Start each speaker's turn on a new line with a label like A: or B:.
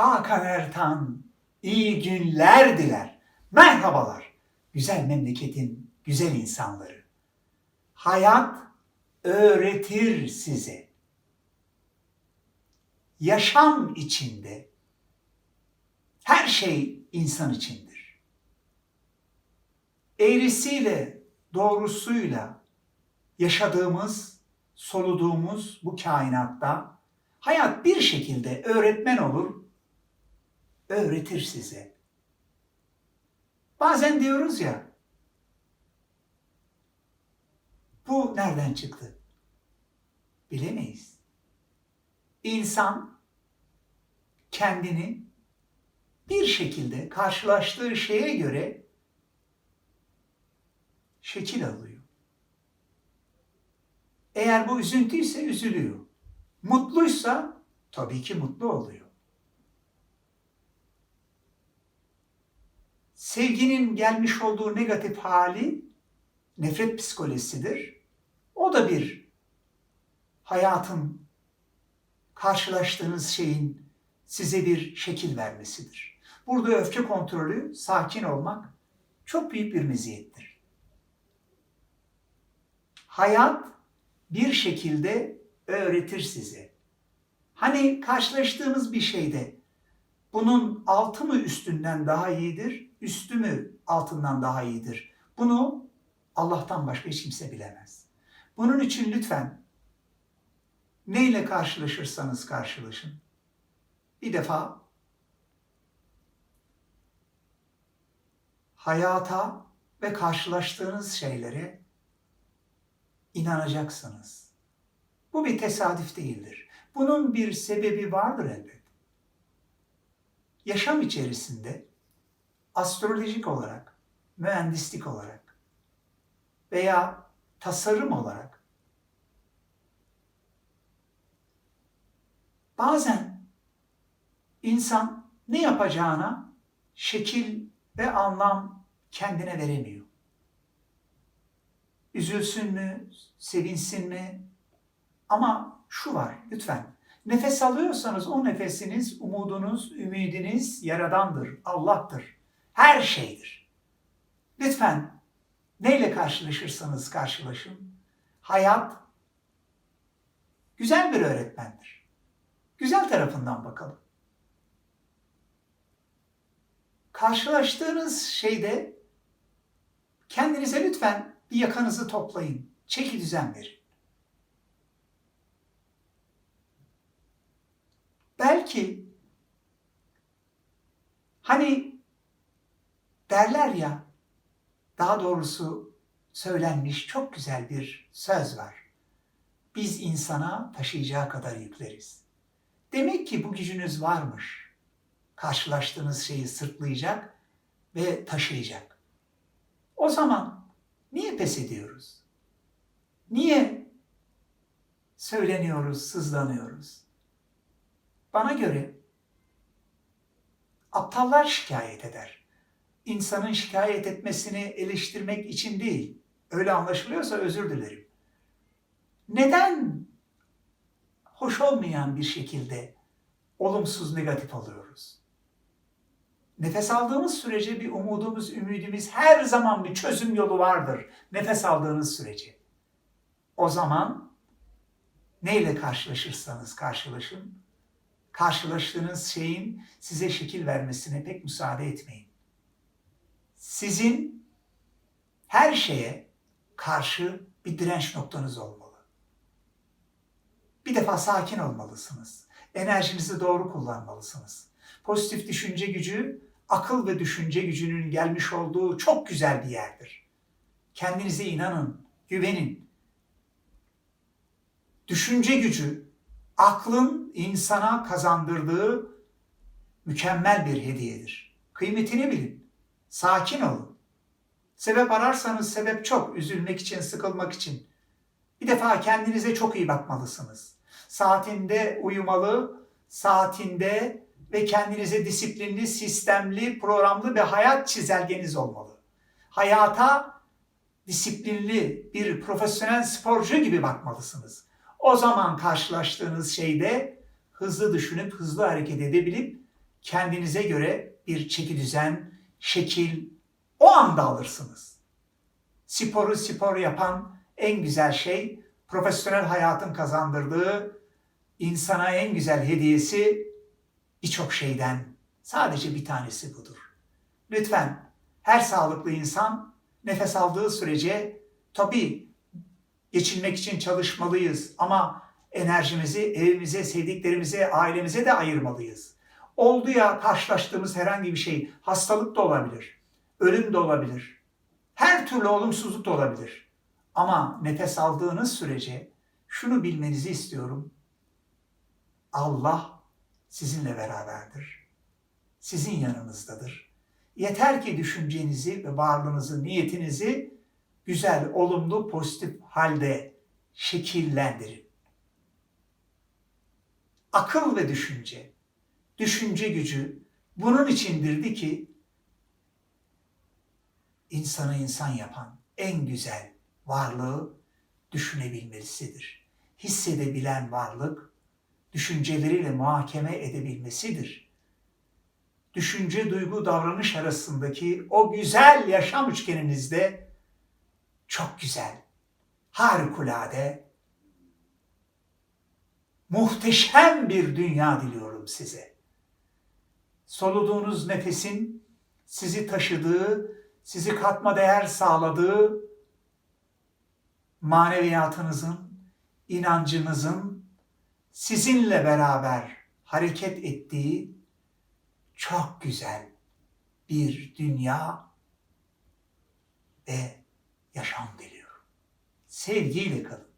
A: Hakan Ertan iyi günler diler. Merhabalar güzel memleketin güzel insanları. Hayat öğretir size. Yaşam içinde her şey insan içindir. Eğrisiyle, doğrusuyla yaşadığımız, soluduğumuz bu kainatta hayat bir şekilde öğretmen olur, öğretir size. Bazen diyoruz ya, bu nereden çıktı? Bilemeyiz. İnsan kendini bir şekilde karşılaştığı şeye göre şekil alıyor. Eğer bu üzüntüyse üzülüyor. Mutluysa tabii ki mutlu oluyor. Sevginin gelmiş olduğu negatif hali nefret psikolojisidir. O da bir hayatın karşılaştığınız şeyin size bir şekil vermesidir. Burada öfke kontrolü, sakin olmak çok büyük bir meziyettir. Hayat bir şekilde öğretir size. Hani karşılaştığımız bir şeyde bunun altı mı üstünden daha iyidir, üstü mü altından daha iyidir? Bunu Allah'tan başka hiç kimse bilemez. Bunun için lütfen neyle karşılaşırsanız karşılaşın. Bir defa hayata ve karşılaştığınız şeylere inanacaksınız. Bu bir tesadüf değildir. Bunun bir sebebi vardır elbet. Yaşam içerisinde astrolojik olarak, mühendislik olarak veya tasarım olarak bazen insan ne yapacağına şekil ve anlam kendine veremiyor. Üzülsün mü, sevinsin mi? Ama şu var lütfen. Nefes alıyorsanız o nefesiniz, umudunuz, ümidiniz Yaradandır, Allah'tır. Her şeydir. Lütfen neyle karşılaşırsanız karşılaşın. Hayat güzel bir öğretmendir. Güzel tarafından bakalım. Karşılaştığınız şeyde kendinize lütfen bir yakanızı toplayın. Çeki düzen verin. Belki hani ya daha doğrusu söylenmiş çok güzel bir söz var. Biz insana taşıyacağı kadar yükleriz. Demek ki bu gücünüz varmış. Karşılaştığınız şeyi sırtlayacak ve taşıyacak. O zaman niye pes ediyoruz? Niye söyleniyoruz, sızlanıyoruz? Bana göre aptallar şikayet eder. İnsanın şikayet etmesini eleştirmek için değil. Öyle anlaşılıyorsa özür dilerim. Neden hoş olmayan bir şekilde olumsuz negatif alıyoruz? Nefes aldığımız sürece bir umudumuz, ümidimiz her zaman bir çözüm yolu vardır. Nefes aldığınız sürece. O zaman neyle karşılaşırsanız karşılaşın, karşılaştığınız şeyin size şekil vermesine pek müsaade etmeyin. Sizin her şeye karşı bir direnç noktanız olmalı. Bir defa sakin olmalısınız. Enerjinizi doğru kullanmalısınız. Pozitif düşünce gücü, akıl ve düşünce gücünün gelmiş olduğu çok güzel bir yerdir. Kendinize inanın, güvenin. Düşünce gücü, aklın insana kazandırdığı mükemmel bir hediyedir. Kıymetini bilin. Sakin olun. Sebep ararsanız sebep çok. Üzülmek için, sıkılmak için. Bir defa kendinize çok iyi bakmalısınız. Saatinde uyumalı, saatinde ve kendinize disiplinli, sistemli, programlı bir hayat çizelgeniz olmalı. Hayata disiplinli bir profesyonel sporcu gibi bakmalısınız. O zaman karşılaştığınız şeyde hızlı düşünüp hızlı hareket edebilip kendinize göre bir çeki düzen, şekil o anda alırsınız. Sporu spor yapan en güzel şey profesyonel hayatın kazandırdığı insana en güzel hediyesi birçok şeyden sadece bir tanesi budur. Lütfen her sağlıklı insan nefes aldığı sürece tabii geçinmek için çalışmalıyız ama enerjimizi evimize, sevdiklerimize, ailemize de ayırmalıyız. Oldu ya karşılaştığımız herhangi bir şey, hastalık da olabilir, ölüm de olabilir, her türlü olumsuzluk da olabilir. Ama nefes aldığınız sürece şunu bilmenizi istiyorum. Allah sizinle beraberdir. Sizin yanınızdadır. Yeter ki düşüncenizi ve varlığınızı, niyetinizi güzel, olumlu, pozitif halde şekillendirin. Akıl ve düşünce, düşünce gücü bunun içindirdi ki insanı insan yapan en güzel varlığı düşünebilmesidir. Hissedebilen varlık düşünceleriyle muhakeme edebilmesidir. Düşünce, duygu, davranış arasındaki o güzel yaşam üçgeninizde çok güzel, harikulade, muhteşem bir dünya diliyorum size. Soluduğunuz nefesin sizi taşıdığı, sizi katma değer sağladığı maneviyatınızın, inancınızın sizinle beraber hareket ettiği çok güzel bir dünya ve yaşam diliyorum. Sevgiyle kalın.